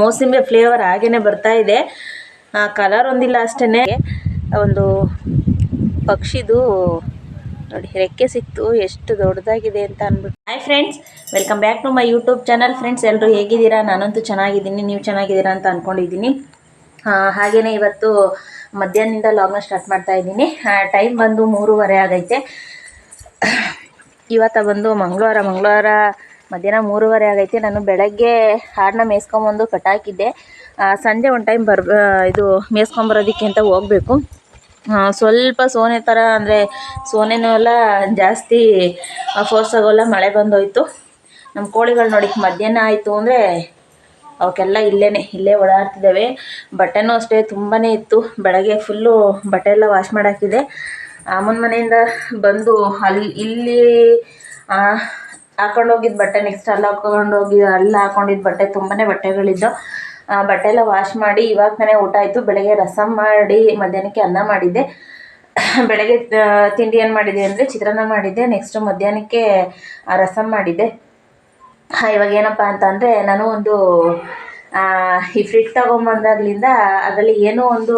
ಮೋಸಂಬಿ flavour ಹಾಗೇನೆ ಬರ್ತಾ ಇದೆ. ಕಲರ್ ಒಂದಿಲ್ಲ ಅಷ್ಟೇ ಒಂದು ಪಕ್ಷಿದು ನೋಡಿ, ರೆಕ್ಕೆ ಸಿಕ್ತು. ಎಷ್ಟು ದೊಡ್ಡದಾಗಿದೆ ಅಂತ ಅನ್ಬಿಟ್ಟು. Hi friends welcome back to my YouTube channel friends ಎಲ್ಲರೂ ಹೇಗಿದ್ದೀರಾ? ನಾನಂತೂ ಚೆನ್ನಾಗಿದ್ದೀನಿ. ನೀವು ಚೆನ್ನಾಗಿದ್ದೀರಾ ಅಂತ ಅಂದ್ಕೊಂಡಿದ್ದೀನಿ ಹಾಗೆಯೇ ಇವತ್ತು ಮಧ್ಯಾಹ್ನದಿಂದ ಲಾಗ್ನ ಸ್ಟಾರ್ಟ್ ಮಾಡ್ತಾ ಇದ್ದೀನಿ. ಟೈಮ್ ಬಂದು ಮೂರುವರೆ ಆಗೈತೆ. ಇವತ್ತ ಬಂದು ಮಂಗಳವಾರ ಮಂಗಳವಾರ ಮಧ್ಯಾಹ್ನ ಮೂರುವರೆ ಆಗೈತೆ. ನಾನು ಬೆಳಗ್ಗೆ ಹಾಡನ್ನ ಮೇಯ್ಸ್ಕೊಂಬಂದು ಕಟ್ಟಾಕಿದ್ದೆ. ಸಂಜೆ ಒಂದು ಟೈಮ್ ಬರ್ ಇದು ಮೇಯ್ಸ್ಕೊಂಬರೋದಕ್ಕೆ ಅಂತ ಹೋಗಬೇಕು. ಸ್ವಲ್ಪ ಸೋನೆ ಥರ ಅಂದರೆ ಸೋನೆನೂ ಎಲ್ಲ ಜಾಸ್ತಿ ಫೋರ್ಸ್ ಆಗೋಲ್ಲ, ಮಳೆ ಬಂದೋಯ್ತು. ನಮ್ಮ ಕೋಳಿಗಳು ನೋಡಿ ಮಧ್ಯಾಹ್ನ ಆಯಿತು ಅಂದರೆ ಅವಕ್ಕೆಲ್ಲ ಇಲ್ಲೇ ಇಲ್ಲೇ ಓಡಾಡ್ತಿದ್ದಾವೆ. ಬಟ್ಟೆನೂ ಅಷ್ಟೇ ತುಂಬಾ ಇತ್ತು. ಬೆಳಗ್ಗೆ ಫುಲ್ಲು ಬಟ್ಟೆ ಎಲ್ಲ ವಾಶ್ ಮಾಡಾಕಿದೆ ಅಮ್ಮನ ಮನೆಯಿಂದ ಬಂದು ಅಲ್ಲಿ, ಇಲ್ಲಿ ಹಾಕೊಂಡೋಗಿದ್ದ ಬಟ್ಟೆ ನೆಕ್ಸ್ಟ್ ಅಲ್ಲಿ ಹಾಕೊಂಡೋಗಿ ಅಲ್ಲಿ ಹಾಕೊಂಡಿದ್ದ ಬಟ್ಟೆ ತುಂಬನೇ ಬಟ್ಟೆಗಳಿದ್ದು ಬಟ್ಟೆ ಎಲ್ಲ ವಾಶ್ ಮಾಡಿ ಇವಾಗ ತಾನೇ ಊಟ ಆಯಿತು. ಬೆಳಗ್ಗೆ ರಸಂ ಮಾಡಿ ಮಧ್ಯಾಹ್ನಕ್ಕೆ ಅನ್ನ ಮಾಡಿದ್ದೆ. ಬೆಳಗ್ಗೆ ತಿಂಡಿ ಏನು ಮಾಡಿದೆ ಅಂದರೆ ಚಿತ್ರಾನ್ನ ಮಾಡಿದ್ದೆ. ನೆಕ್ಸ್ಟ್ ಮಧ್ಯಾಹ್ನಕ್ಕೆ ರಸಂ ಮಾಡಿದ್ದೆ. ಇವಾಗ ಏನಪ್ಪ ಅಂತ ಅಂದರೆ ನಾನು ಒಂದು ಈ ಫ್ರಿಟ್ ತಗೊಂಬಂದಾಗ್ಲಿಂದ ಅದರಲ್ಲಿ ಏನೋ ಒಂದು,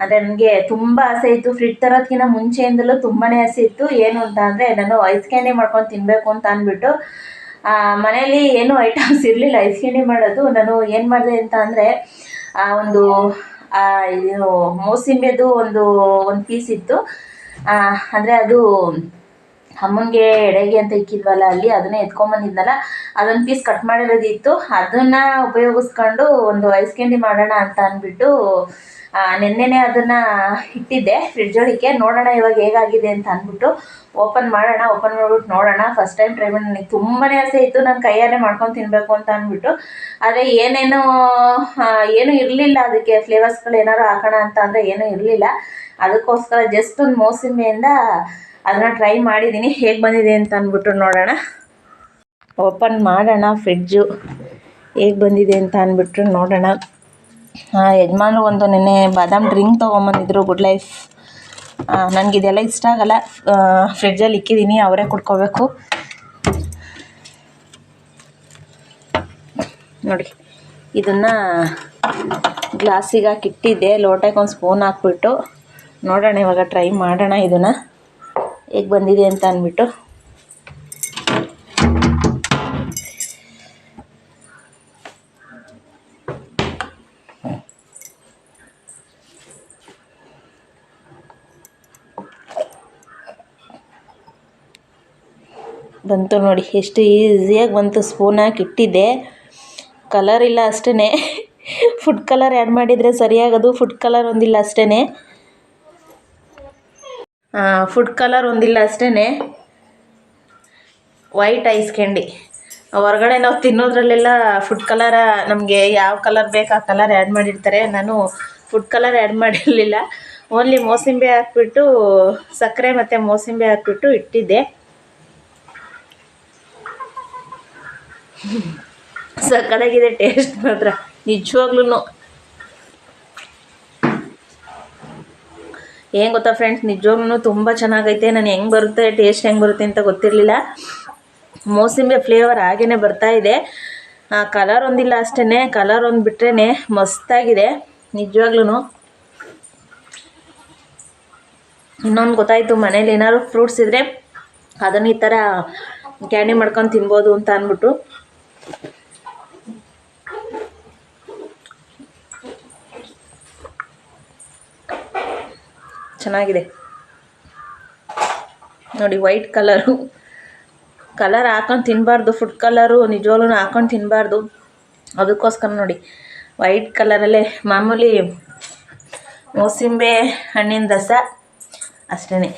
ಅಂದರೆ ನನಗೆ ತುಂಬ ಆಸೆ ಇತ್ತು. ಫ್ರಿಟ್ ತರೋದ್ಕಿಂತ ಮುಂಚೆಯಿಂದಲೂ ತುಂಬಾ ಆಸೆ ಇತ್ತು. ಏನು ಅಂತ ಅಂದರೆ, ನಾನು ಐಸ್ ಕ್ಯಾಂಡಿ ಮಾಡ್ಕೊಂಡು ತಿನ್ನಬೇಕು ಅಂತ ಅಂದ್ಬಿಟ್ಟು ಮನೇಲಿ ಏನೂ ಐಟಮ್ಸ್ ಇರಲಿಲ್ಲ. ಐಸ್ ಕ್ಯಾಂಡಿ ಮಾಡೋದು. ನಾನು ಏನು ಮಾಡಿದೆ ಅಂತ ಅಂದರೆ ಒಂದು ಇದು ಮೋಸಂಬಿದು ಒಂದು ಒಂದು ಪೀಸ್ ಇತ್ತು. ಅಂದರೆ ಅದು ಅಮ್ಮನಿಗೆ ಎಡೆಗೆ ಅಂತ ಇಕ್ಕಿದ್ವಲ್ಲ ಅಲ್ಲಿ, ಅದನ್ನೇ ಎತ್ಕೊಂಬಂದಿದ್ನಲ್ಲ ಅದೊಂದು ಪೀಸ್ ಕಟ್ ಮಾಡಿರೋದಿತ್ತು. ಅದನ್ನ ಉಪಯೋಗಿಸ್ಕೊಂಡು ಒಂದು ಐಸ್ ಕ್ಯಾಂಡಿ ಮಾಡೋಣ ಅಂತ ಅಂದ್ಬಿಟ್ಟು ನಿನ್ನೆನೆ ಅದನ್ನು ಇಟ್ಟಿದ್ದೆ ಫ್ರಿಡ್ಜ್ ಒಳಗೆ. ನೋಡೋಣ ಇವಾಗ ಹೇಗಾಗಿದೆ ಅಂತ ಅಂದ್ಬಿಟ್ಟು ಓಪನ್ ಮಾಡೋಣ ಓಪನ್ ಮಾಡ್ಬಿಟ್ಟು ನೋಡೋಣ. ಫಸ್ಟ್ ಟೈಮ್ ಟ್ರೈ ಮಾಡಿ ನನಗೆ ತುಂಬಾ ಆಸೆ ಇತ್ತು. ನಾನು ಕೈಯಾರೆ ಮಾಡ್ಕೊಂಡು ತಿನ್ನಬೇಕು ಅಂತ ಅಂದ್ಬಿಟ್ಟು. ಆದರೆ ಏನೇನೋ ಏನು ಇರಲಿಲ್ಲ ಅದಕ್ಕೆ. ಫ್ಲೇವರ್ಸ್ಗಳು ಏನಾದ್ರು ಹಾಕೋಣ ಅಂತ ಅಂದರೆ ಏನೂ ಇರಲಿಲ್ಲ. ಅದಕ್ಕೋಸ್ಕರ ಜಸ್ಟ್ ಒಂದು ಮೋಸಂಬಿಯಿಂದ ಅದನ್ನು ಟ್ರೈ ಮಾಡಿದ್ದೀನಿ ಹೇಗೆ ಬಂದಿದೆ ಅಂತ ಅಂದ್ಬಿಟ್ಟು ನೋಡೋಣ. ಓಪನ್ ಮಾಡೋಣ ಫ್ರಿಡ್ಜು ಹೇಗೆ ಬಂದಿದೆ ಅಂತ ಅಂದ್ಬಿಟ್ಟು ನೋಡೋಣ. ಯಜಮಾನ್ರು ಒಂದು ನೆನ್ನೆ ಬಾದಾಮ್ ಡ್ರಿಂಕ್ ತೊಗೊಂಬಂದಿದ್ರು ಗುಡ್ ಲೈಫ್ ನನಗೆ ಇದೆಲ್ಲ ಇಷ್ಟ ಆಗಲ್ಲ. ಫ್ರಿಡ್ಜಲ್ಲಿ ಇಕ್ಕಿದ್ದೀನಿ ಅವರೇ ಕುಡ್ಕೋಬೇಕು. ನೋಡಿ, ಇದನ್ನು ಗ್ಲಾಸಿಗೆ ಹಾಕಿಟ್ಟಿದ್ದೆ ಲೋಟಕ್ಕೆ ಒಂದು ಸ್ಪೂನ್ ಹಾಕ್ಬಿಟ್ಟು ನೋಡೋಣ, ಇವಾಗ ಟ್ರೈ ಮಾಡೋಣ ಇದನ್ನು. ಹೇಗೆ ಬಂದಿದೆ ಅಂತ ಅಂದ್ಬಿಟ್ಟು. ಬಂತು ನೋಡಿ, ಎಷ್ಟು ಈಸಿಯಾಗಿ ಬಂತು ಸ್ಪೂನ್ ಹಾಕಿ ಇಟ್ಟಿದ್ದೆ. ಕಲರ್ ಇಲ್ಲ ಅಷ್ಟೇ ಫುಡ್ ಕಲರ್ ಆ್ಯಡ್ ಮಾಡಿದರೆ ಸರಿಯಾಗದು ಫುಡ್ ಕಲರ್ ಒಂದಿಲ್ಲ ಅಷ್ಟೇ ಫುಡ್ ಕಲರ್ ಒಂದಿಲ್ಲ ಅಷ್ಟೇ ವೈಟ್ ಐಸ್ ಕ್ಯಾಂಡಿ ಹೊರಗಡೆ ನಾವು ತಿನ್ನೋದ್ರಲ್ಲೆಲ್ಲ ಫುಡ್ ಕಲರ ನಮಗೆ ಯಾವ ಕಲರ್ ಬೇಕು ಆ ಕಲರ್ ಆ್ಯಡ್ ಮಾಡಿರ್ತಾರೆ. ನಾನು ಫುಡ್ ಕಲರ್ ಆ್ಯಡ್ ಮಾಡಿರಲಿಲ್ಲ. ಓನ್ಲಿ ಮೋಸಂಬಿ ಹಾಕ್ಬಿಟ್ಟು, ಸಕ್ಕರೆ ಮತ್ತು ಮೋಸಂಬಿ ಹಾಕ್ಬಿಟ್ಟು ಇಟ್ಟಿದ್ದೆ. ಸಕ್ಕಡಾಗಿದೆ ಟೇಸ್ಟ್ ಮಾತ್ರ. ನಿಜವಾಗ್ಲೂ ಏನು ಗೊತ್ತಾ ಫ್ರೆಂಡ್ಸ್ ನಿಜವಾಗ್ಲೂ ತುಂಬ ಚೆನ್ನಾಗೈತೆ. ನಾನು ಹೆಂಗೆ ಬರುತ್ತೆ ಟೇಸ್ಟ್ ಹೆಂಗೆ ಬರುತ್ತೆ ಅಂತ ಗೊತ್ತಿರಲಿಲ್ಲ. ಮೋಸಂಬಿ ಫ್ಲೇವರ್ ಹಾಗೇ ಬರ್ತಾ ಇದೆ. ಕಲರ್ ಒಂದಿಲ್ಲ ಅಷ್ಟೇನೆ. ಕಲರ್ ಒಂದು ಬಿಟ್ರೇ ಮಸ್ತಾಗಿದೆ. ನಿಜವಾಗ್ಲೂ ಇನ್ನೊಂದು ಗೊತ್ತಾಯಿತು, ಮನೇಲಿ ಏನಾದ್ರು ಫ್ರೂಟ್ಸ್ ಇದ್ದರೆ ಅದನ್ನು ಈ ಥರ ಕ್ಯಾಂಡಿ ಮಾಡ್ಕೊಂಡು ತಿನ್ಬೋದು ಅಂತ ಅಂದ್ಬಿಟ್ಟು ಚೆನ್ನಾಗಿದೆ. ನೋಡಿ ವೈಟ್ ಕಲರು ಕಲರ್ ಹಾಕೊಂಡು ತಿನ್ನಬಾರ್ದು ಫುಡ್ ಕಲರು ನಿಜವಾಗ್ಲೂ ಹಾಕೊಂಡು ತಿನ್ನಬಾರ್ದು ಅದಕ್ಕೋಸ್ಕರ ನೋಡಿ ವೈಟ್ ಕಲರಲ್ಲೇ ಮಾಮೂಲಿ ಮೋಸಂಬೆ ಹಣ್ಣಿನ ರಸ ಅಷ್ಟೇ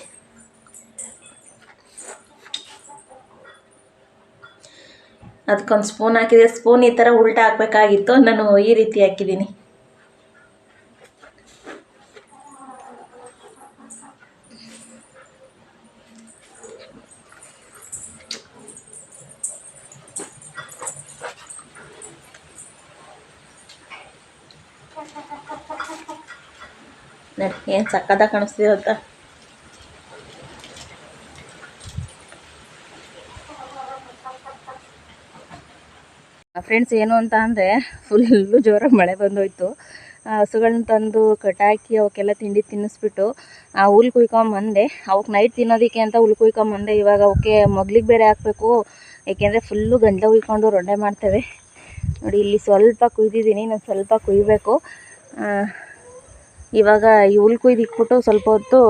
ಅದಕ್ಕೊಂದು ಸ್ಪೂನ್ ಹಾಕಿದೆ. ಸ್ಪೂನ್ ಈ ಥರ ಉಲ್ಟಾ ಹಾಕಬೇಕಾಗಿತ್ತು. ನಾನು ಈ ರೀತಿ ಹಾಕಿದ್ದೀನಿ. ನೋಡಿ ಏನು ಸಕ್ಕದಾಗ ಅಂತ ಫ್ರೆಂಡ್ಸ್ ಏನು ಅಂತ ಅಂದರೆ ಫುಲ್ಲು ಜೋರಾಗಿ ಮಳೆ ಬಂದೋಯ್ತು. ಹಸುಗಳನ್ನ ಹಸುಗಳ್ನ ತಂದು ಕಟಾಕಿ ಅವಕ್ಕೆಲ್ಲ ತಿಂಡಿ ತಿನ್ನಿಸ್ಬಿಟ್ಟು, ಆ, ಹುಲ್ ಕುಯ್ಕೊಂಬಂದೆ ಅವಕ್ಕೆ ನೈಟ್ ತಿನ್ನೋದಕ್ಕೆ ಅಂತ ಹುಲ್ ಕುಯ್ಕೊಂಬಂದೆ ಇವಾಗ ಅವಕ್ಕೆ ಮೊಗ್ಲಿಗೆ ಬೇರೆ ಹಾಕಬೇಕು. ಏಕೆಂದರೆ ಫುಲ್ಲು ಗಂಟೆ ಉಯ್ಕೊಂಡು ರೊಂಡೆ ಮಾಡ್ತೇವೆ. ನೋಡಿ, ಇಲ್ಲಿ ಸ್ವಲ್ಪ ಕುಯ್ದಿದ್ದೀನಿ. ನಾನು ಸ್ವಲ್ಪ ಕುಯ್ಬೇಕು. ಇವಾಗ ಈ ಹುಲ್ ಕುಯ್ದು ಸ್ವಲ್ಪ ಹೊತ್ತು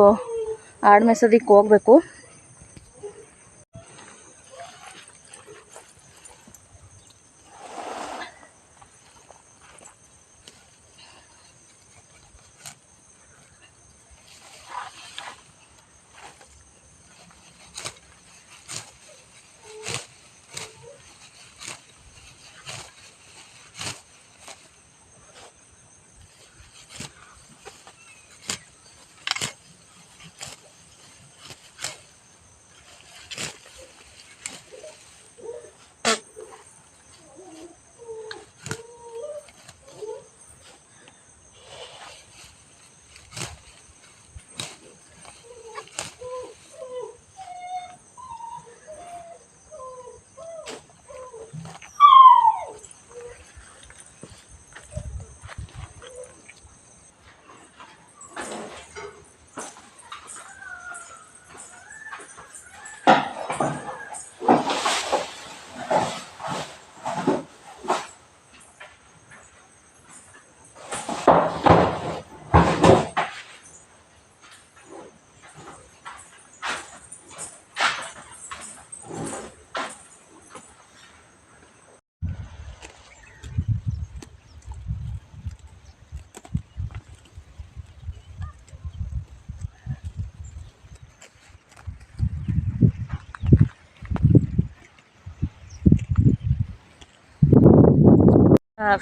ಆಡು ಮೇಯ್ಸೋದಕ್ಕೆ ಹೋಗ್ಬೇಕು.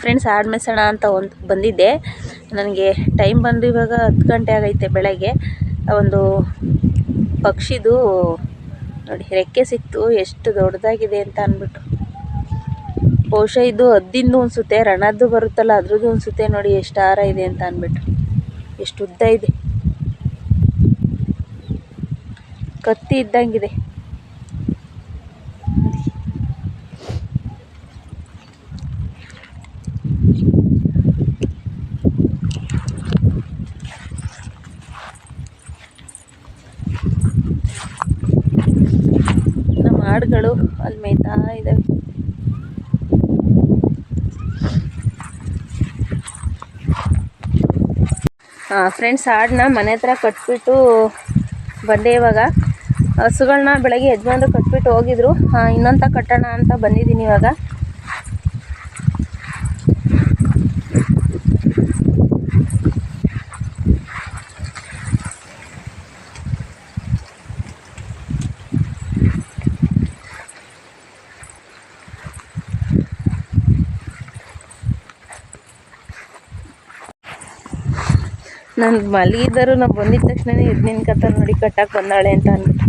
ಫ್ರೆಂಡ್ಸ್ ಆಡ್ ಮೆಸಣ ಅಂತ ಒಂದು ಬಂದಿದ್ದೆ. ನನಗೆ ಟೈಮ್ ಬಂದು ಇವಾಗ ಹತ್ತು ಗಂಟೆ ಆಗೈತೆ ಬೆಳಗ್ಗೆ. ಒಂದು ಪಕ್ಷಿದು ನೋಡಿ, ರೆಕ್ಕೆ ಸಿಕ್ತು. ಎಷ್ಟು ದೊಡ್ಡದಾಗಿದೆ ಅಂತ ಅಂದ್ಬಿಟ್ಟು ಬಹುಶಃ ಇದು ಹದ್ದಿಂದು ಅನಿಸುತ್ತೆ, ರಣದ್ದು ಬರುತ್ತಲ್ಲ, ಅದ್ರದ್ದು ಅನಿಸುತ್ತೆ ನೋಡಿ, ಎಷ್ಟು ಹಾರ ಇದೆ ಅಂತ ಅಂದ್ಬಿಟ್ಟು ಎಷ್ಟು ಉದ್ದ ಇದೆ. ಕತ್ತಿ ಇದ್ದಂಗಿದೆ. ಹಾಡುಗಳು ಅಲ್ಲಿ ಮೇಯ್ತಾ ಇದ್ದಾವೆ ಫ್ರೆಂಡ್ಸ್ ಹಾಡನ್ನ ಮನೆ ಹತ್ರ ಕಟ್ಬಿಟ್ಟು ಬಂದೆ ಇವಾಗ. ಹಸುಗಳನ್ನ ಬೆಳಗ್ಗೆ ಯಜಮಾನ್ರು ಕಟ್ಬಿಟ್ಟು ಹೋಗಿದ್ರು. ಇನ್ನೊಂತ ಕಟ್ಟೋಣ ಅಂತ ಬಂದಿದ್ದೀನಿ ಇವಾಗ. ನಾನು ಮಲಗಿದ್ದರು ನಾವು ಬಂದಿದ ತಕ್ಷಣನೇ ಎದ್ದು ನಿನ್ಕತ್ತಾರೆ ನೋಡಿ ಕಟ್ಟಕ್ಕೆ ಬಂದಾಳೆ ಅಂತ ಅಂದ್ಬಿಟ್ಟು.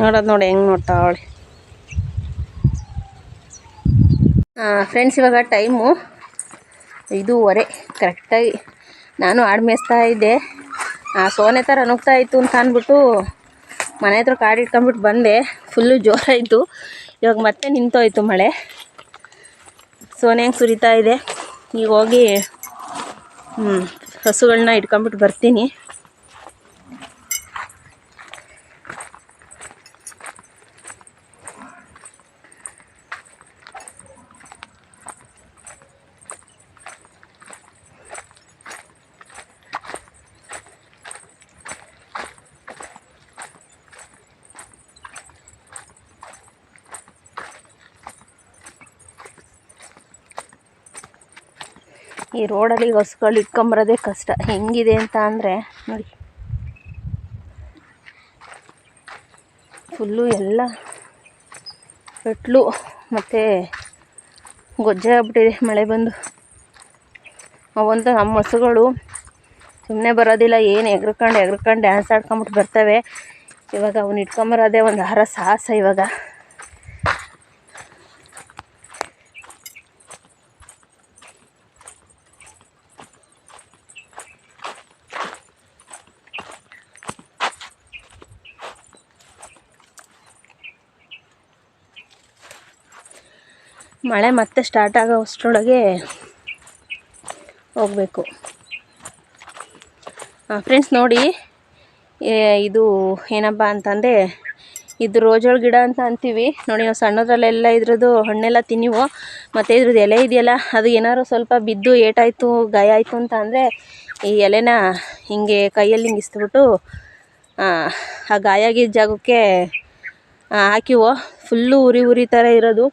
ನೋಡೋದು ನೋಡಿ ಹೆಂಗೆ ನೋಡ್ತಾವಳೆ ಫ್ರೆಂಡ್ಸ್ ಇವಾಗ ಟೈಮು ಐದೂವರೆ. ಕರೆಕ್ಟಾಗಿ ನಾನು ಆಡು ಮೇಯಿಸ್ತಾ ಇದ್ದೆ. ಸೋನೆ ಥರ ನುಗ್ತಾ ಇತ್ತು ಅಂತ ಅಂದ್ಬಿಟ್ಟು ಮನೆ ಹತ್ರ ಕಾಡು ಇಟ್ಕೊಂಡ್ಬಿಟ್ಟು ಬಂದೆ. ಫುಲ್ಲು ಜೋರಾಯಿತು ಇವಾಗ ಮತ್ತೆ ನಿಂತೋಯ್ತು ಮಳೆ. ಸೋನೆ ಹೆಂಗೆ ಸುರಿತಾ ಇದೆ. ಈಗ ಹೋಗಿ ಹಸುಗಳನ್ನ ಇಟ್ಕೊಂಬಿಟ್ಟು ಬರ್ತೀನಿ. ರೋಡಲ್ಲಿ ಹಸುಗಳು ಇಟ್ಕೊಂಬರೋದೇ ಕಷ್ಟ. ಹೆಂಗಿದೆ ಅಂತ ಅಂದರೆ, ನೋಡಿ. ಫುಲ್ಲು ಎಲ್ಲ ಪೆಟ್ಲು ಮತ್ತು ಗೊಜ್ಜೆ ಆಗ್ಬಿಟ್ಟಿದೆ, ಮಳೆ ಬಂದು. ಅವಂತೂ ನಮ್ಮ ಹಸುಗಳು ಸುಮ್ಮನೆ ಬರೋದಿಲ್ಲ, ಏನು ಎಗ್ರಕೊಂಡು ಎಗ್ರಕೊಂಡು ಡ್ಯಾನ್ಸ್ ಆಡ್ಕೊಂಬಿಟ್ಟು ಬರ್ತವೆ. ಇವಾಗ ಅವ್ನು ಇಟ್ಕೊಂಬರೋದೇ ಒಂದು ಹರ ಸಾಹಸ ಇವಾಗ. ಮಳೆ ಮತ್ತೆ ಸ್ಟಾರ್ಟ್ ಆಗೋ ಅಷ್ಟರೊಳಗೆ ಹೋಗಬೇಕು. ಫ್ರೆಂಡ್ಸ್ ನೋಡಿ ಇದು ಏನಪ್ಪ ಅಂತಂದರೆ, ಇದು ರೋಜೋಳ ಗಿಡ ಅಂತ ಅಂತೀವಿ. ನೋಡಿ, ನಾವು ಸಣ್ಣದ್ರಲ್ಲೆಲ್ಲ ಇದ್ರದ್ದು ಹಣ್ಣೆಲ್ಲ ತಿನ್ನಿವೋ, ಮತ್ತು ಇದ್ರದ್ದು ಎಲೆ ಇದೆಯಲ್ಲ, ಅದು ಏನಾದ್ರು ಸ್ವಲ್ಪ ಬಿದ್ದು ಏಟಾಯಿತು, ಗಾಯ ಆಯಿತು ಅಂತ ಅಂದರೆ, ಈ ಎಲೆನ ಹಿಂಗೆ ಕೈಯಲ್ಲಿ ಹಿಂಗೆ ಇಸ್ಬಿಟ್ಟು ಆ ಗಾಯ ಆಗಿದ್ದ ಜಾಗಕ್ಕೆ ಹಾಕಿವೋ. ಫುಲ್ಲು ಉರಿ ಉರಿ ಥರ ಇರೋದು.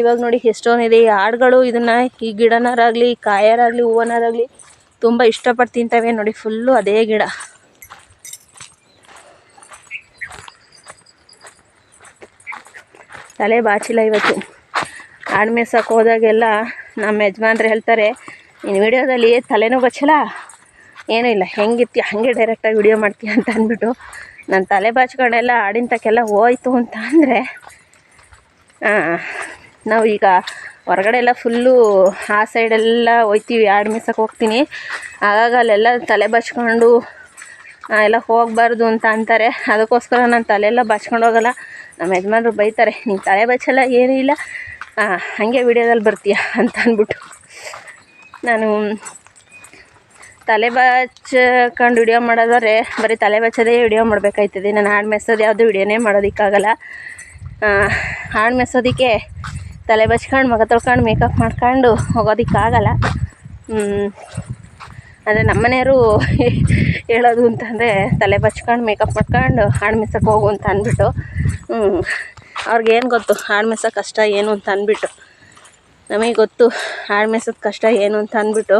ಇವಾಗ ನೋಡಿ ಎಷ್ಟೊಂದಿದೆ ಈ ಹಾಡುಗಳು ಇದನ್ನು ಈ ಗಿಡನಾರಾಗಲಿ ಕಾಯರಾಗಲಿ, ಹೂವನಾರಾಗಲಿ ತುಂಬ ಇಷ್ಟಪಟ್ಟು ತಿಂತವೆ. ನೋಡಿ ಫುಲ್ಲು ಅದೇ ಗಿಡ. ತಲೆ ಬಾಚಿಲ್ಲ ಇವತ್ತು. ಆಡು ಮೇಸಕ್ಕೆ ಹೋದಾಗೆಲ್ಲ ನಮ್ಮ ಯಜಮಾನ್ರು ಹೇಳ್ತಾರೆ, ನೀನು ವಿಡಿಯೋದಲ್ಲಿ ತಲೆನೂ ಬಚ್ಚಲ್ಲ, ಏನೂ ಇಲ್ಲ ಹೆಂಗಿರ್ತೀಯ ಹಾಗೆ ಡೈರೆಕ್ಟಾಗಿ ವಿಡಿಯೋ ಮಾಡ್ತೀಯ? ಅಂತ ಅಂದ್ಬಿಟ್ಟು ನನ್ನ ತಲೆ ಬಾಚ್ಕೊಂಡೆಲ್ಲ ಆಡಿನ ತಕ್ಕೆಲ್ಲ ಹೋಯ್ತು ಅಂತ ಅಂದರೆ ನಾವು ಈಗ ಹೊರಗಡೆ ಎಲ್ಲ ಫುಲ್ಲು ಆ ಸೈಡೆಲ್ಲ ಹೋಯ್ತೀವಿ. ಆಡು ಮೇಯ್ಸಕ್ಕೆ ಹೋಗ್ತೀನಿ. ಆಗಾಗ ಅಲ್ಲೆಲ್ಲ ತಲೆ ಬಚ್ಕೊಂಡು ಎಲ್ಲ ಹೋಗಬಾರ್ದು ಅಂತ ಅಂತಾರೆ. ಅದಕ್ಕೋಸ್ಕರ ನಾನು ತಲೆ ಎಲ್ಲ ಬಾಚ್ಕೊಂಡು ಹೋಗಲ್ಲ. ನಮ್ಮ ಯಜಮಾನರು ಬೈತಾರೆ, ನೀನು ತಲೆ ಬಚ್ಚಲ್ಲ, ಏನೂ ಇಲ್ಲ. ಹಾಗೆ ವಿಡಿಯೋದಲ್ಲಿ ಬರ್ತೀಯ? ಅಂತ ಅಂದ್ಬಿಟ್ಟು. ನಾನು ತಲೆ ಬಾಚ್ಕೊಂಡು ವಿಡಿಯೋ ಮಾಡೋದಾದ್ರೆ ಬರೀ ತಲೆ ಬಚ್ಚೋದೇ ವಿಡಿಯೋ ಮಾಡಬೇಕಾಯ್ತದೆ. ನಾನು ಹಾಡು ಮೆಸೋದು ಯಾವುದು ವಿಡಿಯೋನೇ ಮಾಡೋದಕ್ಕಾಗಲ್ಲ. ಹಾಡು ಮೆಸೋದಕ್ಕೆ ತಲೆ ಬಚ್ಕೊಂಡು ಮಗ ತೊಳ್ಕೊಂಡು ಮೇಕಪ್ ಮಾಡ್ಕೊಂಡು ಹೋಗೋದಕ್ಕಾಗಲ್ಲ. ಅಂದರೆ ನಮ್ಮನೆಯವರು ಹೇಳೋದು ಅಂತಂದರೆ ತಲೆ ಬಚ್ಕೊಂಡು ಮೇಕಪ್ ಮಾಡ್ಕೊಂಡು ಹಾಡು ಮೆಸಕ್ಕೆ ಹೋಗು ಅಂತ ಅಂದ್ಬಿಟ್ಟು ಅವ್ರಿಗೇನು ಗೊತ್ತು? ಹಾಡು ಮೆಸಕ್ಕೆ ಕಷ್ಟ ಏನು ಅಂತ ಅಂದ್ಬಿಟ್ಟು. ನಮಗೆ ಗೊತ್ತು ಹಾಡು ಮೆಸೋದು ಕಷ್ಟ ಏನು ಅಂತ ಅಂದ್ಬಿಟ್ಟು.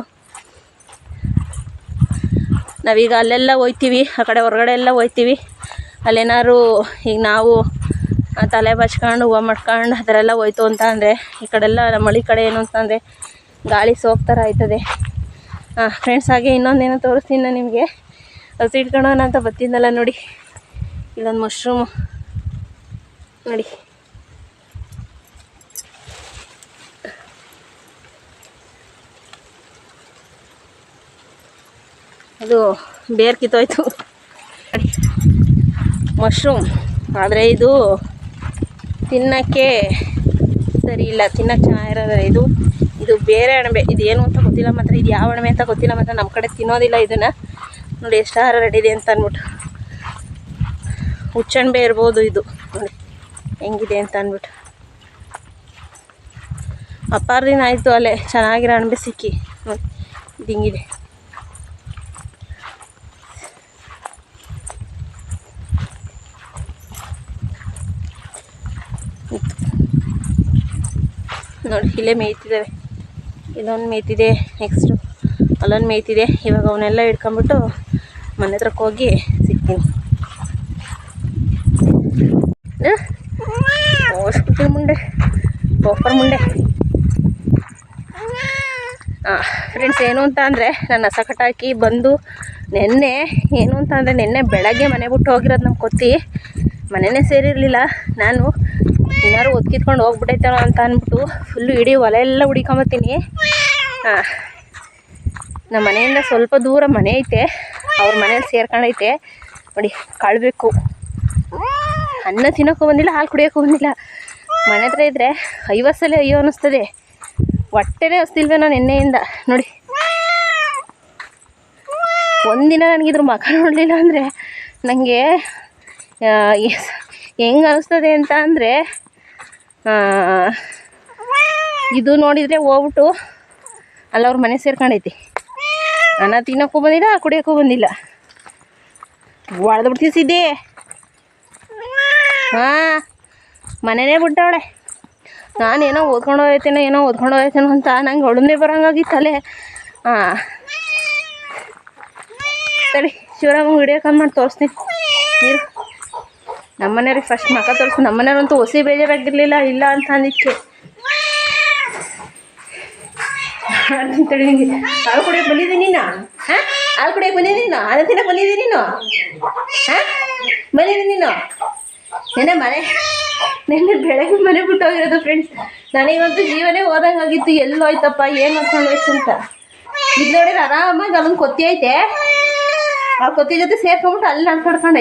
ನಾವೀಗ ಅಲ್ಲೆಲ್ಲ ಹೋಯ್ತೀವಿ, ಆ ಕಡೆ ಹೊರಗಡೆ ಎಲ್ಲ ಹೋಯ್ತೀವಿ. ಅಲ್ಲೇನಾದ್ರು ಈಗ ನಾವು ತಲೆ ಬಚ್ಕೊಂಡು ಹೂವು ಮಾಡ್ಕೊಂಡು ಆ ಥರ ಎಲ್ಲ ಹೋಯ್ತು ಅಂತ ಅಂದರೆ ಈ ಕಡೆಲ್ಲ ನಮ್ಮ ಹಳ್ಳಿ ಕಡೆ ಏನು ಅಂತಂದರೆ ಗಾಳಿ ಸೋಪ್ ಥರ ಆಯ್ತದೆ. ಹಾಂ ಫ್ರೆಂಡ್ಸ್ ಹಾಗೆ ಇನ್ನೊಂದೇನೋ ತೋರಿಸ್ತೀನಿ ನಾನು ನಿಮಗೆ. ಹಸಿ ಇಟ್ಕೊಳ್ಳೋಣ ಅಂತ ಬರ್ತಿದ್ದಲ್ಲ ನೋಡಿ. ಇಲ್ಲೊಂದು ಮಶ್ರೂಮು ನೋಡಿ. ಅದು ಬೇರ್ ಕಿತ್ತೋಯ್ತು. ಮಶ್ರೂಮ್ ಆದರೆ ಇದು ತಿನ್ನೋಕ್ಕೆ? ಸರಿ, ಇಲ್ಲ ತಿನ್ನೋಕ್ಕೆ ಚೆನ್ನಾಗಿರೋದ ಇದು. ಇದು ಬೇರೆ ಅಣಬೆ. ಇದು ಏನು ಅಂತ ಗೊತ್ತಿಲ್ಲ ಮಾತ್ರ. ಇದು ಯಾವ ಅಣಬೆ ಅಂತ ಗೊತ್ತಿಲ್ಲ ಮಾತ್ರ. ನಮ್ಮ ಕಡೆ ತಿನ್ನೋದಿಲ್ಲ ಇದನ್ನು. ನೋಡಿ ಎಷ್ಟು ಆಹಾರ ರೆಡಿ ಇದೆ ಅಂತ ಅಂದ್ಬಿಟ್ಟು. ಹುಚ್ಚಣಬೆ ಇರ್ಬೋದು ಇದು. ನೋಡಿ, ಹೆಂಗಿದೆ ಅಂತ ಅಂದ್ಬಿಟ್ಟು. ಅಪ್ಪಾರು ದಿನ ಆಯಿತು ಅಲ್ಲೇ. ಚೆನ್ನಾಗಿರೋ ಅಣಬೆ ಸಿಕ್ಕಿ. ನೋಡಿ, ಇದು ಹಿಂಗಿದೆ. ನೋಡಿ, ಇಲ್ಲೇ ಮೇಯ್ತಿದ್ದಾವೆ. ಇಲ್ಲೊಂದು ಮೇಯ್ತಿದೆ ನೆಕ್ಸ್ಟು ಅಲ್ಲೊಂದು ಮೇಯ್ತಿದೆ. ಇವಾಗ ಅವನ್ನೆಲ್ಲ ಹಿಡ್ಕೊಂಬಿಟ್ಟು ಮನೆ ಹತ್ರಕ್ಕೆ ಹೋಗಿ ಸಿಗ್ತೀನಿ. ಓಸ್ಬಿಟ್ಟಿನ ಮುಂಡೆ ಗೋಪರ್ ಮುಂಡೆ ಹಾಂ ಫ್ರೆಂಡ್ಸ್ ಏನು ಅಂತ ಅಂದರೆ ನಾನು ಹಸ ಕಟ್ಟಾಕಿ ಬಂದು ನೆನ್ನೆ, ಏನು ಅಂತ ಅಂದರೆ ನೆನ್ನೆ ಬೆಳಗ್ಗೆ ಮನೆ ಬಿಟ್ಟು ಹೋಗಿರೋದು ನಮ್ಮ ಕೊತ್ತಿ ಮನೆಯೇ ಸೇರಿರಲಿಲ್ಲ. ನಾನು ಏನಾದ್ರು ಒದ್ಕಿತ್ಕೊಂಡು ಹೋಗ್ಬಿಟ್ಟೈತಾನೋ ಅಂತ ಅಂದ್ಬಿಟ್ಟು ಫುಲ್ಲು ಇಡೀ ಹೊಲ ಎಲ್ಲ ಹುಡಿಕೊಂಬತ್ತೀನಿ. ಹಾಂ. ನಮ್ಮ ಮನೆಯಿಂದ ಸ್ವಲ್ಪ ದೂರ ಮನೆ ಐತೆ. ಅವ್ರ ಮನೇಲಿ ಸೇರ್ಕೊಂಡೈತೆ. ನೋಡಿ, ಕಳ್ಬೇಕು. ಅನ್ನ ತಿನ್ನೋಕ್ಕೂ ಬಂದಿಲ್ಲ, ಹಾಲು ಕುಡಿಯೋಕ್ಕೂ ಬಂದಿಲ್ಲ. ಮನೆ ಹತ್ರ ಇದ್ದರೆ ಐವತ್ತು ಅಯ್ಯೋ ಅನ್ನಿಸ್ತದೆ. ಹೊಟ್ಟೆನೇ ನಾನು ಎಣ್ಣೆಯಿಂದ. ನೋಡಿ. ಒಂದಿನ ನನಗಿದ್ರ ಮಕ ನೋಡಲಿಲ್ಲ ಅಂದರೆ ನನಗೆ ಹೆಂಗೆ ಅನಿಸ್ತದೆ ಅಂತ ಅಂದರೆ ಇದು ನೋಡಿದರೆ ಹೋಗ್ಬಿಟ್ಟು ಅಲ್ಲ ಅವ್ರ ಮನೆ ಸೇರ್ಕೊಂಡೈತಿ. ಅನ್ನ ತಿನ್ನೋಕ್ಕೂ ಬಂದಿಲ್ಲ, ಕುಡಿಯೋಕ್ಕೂ ಬಂದಿಲ್ಲ. ಹೊಡೆದು ಬಿಡ್ತಿಸಿದ್ದೆ ಹಾಂ, ಮನೆನೇ ಬಿಟ್ಟವಳೆ. ನಾನೇನೋ ಓದ್ಕೊಂಡು ಹೋಗ್ತೇನೋ, ಏನೋ ಓದ್ಕೊಂಡು ಹೋಗ್ತೇನೋ ಅಂತ ನಂಗೆ ಒಳಮೆ ಬರೋಂಗಾಗಿತ್ತಲೆ ಹಾಂ ಸರಿ ಶಿವರಾಮ ವಿಡಿಯೋ ಕಾಲ್ ಮಾಡಿ ತೋರಿಸ್ತೀನಿ. ನೀರು ನಮ್ಮನೆಯವ್ರಿಗೆ ಫಸ್ಟ್ ಮಕ ತೋರಿಸು. ನಮ್ಮನೆಯವ್ರಂತೂ ಹೊಸಿ ಬೇಜಾರಾಗಿರ್ಲಿಲ್ಲ, ಇಲ್ಲ ಅಂತ ಅಂದಿಕ್ಕೆ ಹಾಲು ಕುಡಿಯೋಕೆ ಬಂದಿದ್ದೀನಿ ನೀನು? ಹಾಂ? ಹಾಲು ಕುಡಿಯೋಕೆ ಬಂದಿದ್ದೀನಿ ನೀನು? ತಿನ್ನಕ್ಕೆ ಬಂದಿದ್ದೀನಿ ನೀನು? ಹಾಂ? ಬಂದಿದ್ದೀನಿ ನೀನು? ನಿನ್ನೆ ಮನೆ, ನಿನ್ನೆ ಬೆಳಗ್ಗೆ ಮನೆ ಬಿಟ್ಟು ಹೋಗಿರೋದು ಫ್ರೆಂಡ್ಸ್ ನನಗಂತೂ ಜೀವನೇ ಹೋದಂಗಾಗಿತ್ತು ಎಲ್ಲೋಯ್ತಪ್ಪ ಏನು ಮಾಡ್ಕೊಂಡೋಯ್ತು ಅಂತ. ಇದು ನೋಡಿದ್ರೆ ಆರಾಮಾಗಿ ಅಲ್ಲೊಂದು ಕೊತ್ತಿ ಐತೆ. ಆ ಕೊತ್ತಿ ಜೊತೆ ಸೇರ್ಕೊಂಬಿಟ್ಟು ಅಲ್ಲಿ ನಡ್ಕಡ್ಕೊಂಡು